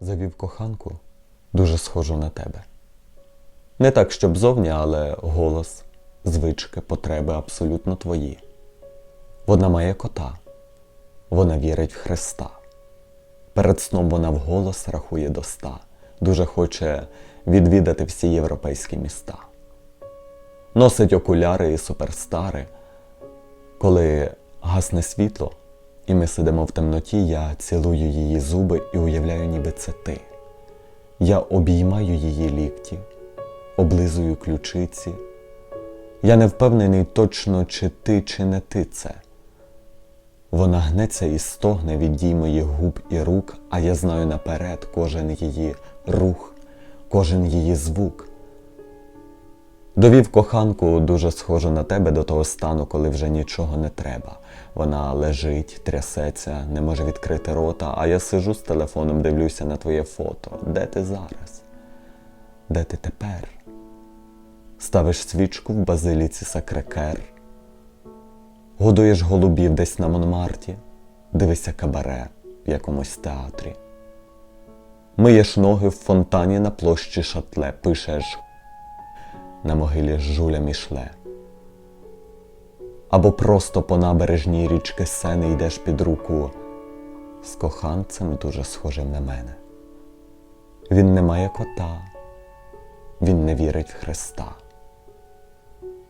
Завів коханку дуже схожу на тебе. Не так, щоб зовні, але голос, звички, потреби абсолютно твої. Вона має кота, вона вірить в Христа. Перед сном вона вголос рахує до ста, дуже хоче відвідати всі європейські міста. Носить окуляри і суперстари. Коли гасне світло, і ми сидимо в темноті, я цілую її зуби і уявляю, ніби це ти. Я обіймаю її лікті, облизую ключиці. Я не впевнений точно, чи ти, чи не ти це. Вона гнеться і стогне від дій моїх губ і рук, а я знаю наперед кожен її рух, кожен її звук. Довів коханку дуже схожу на тебе до того стану, коли вже нічого не треба. Вона лежить, трясеться, не може відкрити рота, а я сижу з телефоном, дивлюся на твоє фото. Де ти зараз? Де ти тепер? Ставиш свічку в базиліці Сакрекер, годуєш голубів десь на Монмарті, дивишся кабаре в якомусь театрі. Миєш ноги в фонтані на площі шатле, пишеш на могилі Жуля Мішле. Або просто по набережній річки Сени йдеш під руку з коханцем дуже схожим на мене. Він не має кота, він не вірить в Христа.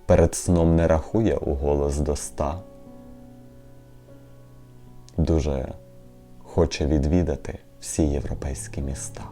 Перед сном не рахує у голос до ста. Дуже хоче відвідати всі європейські міста.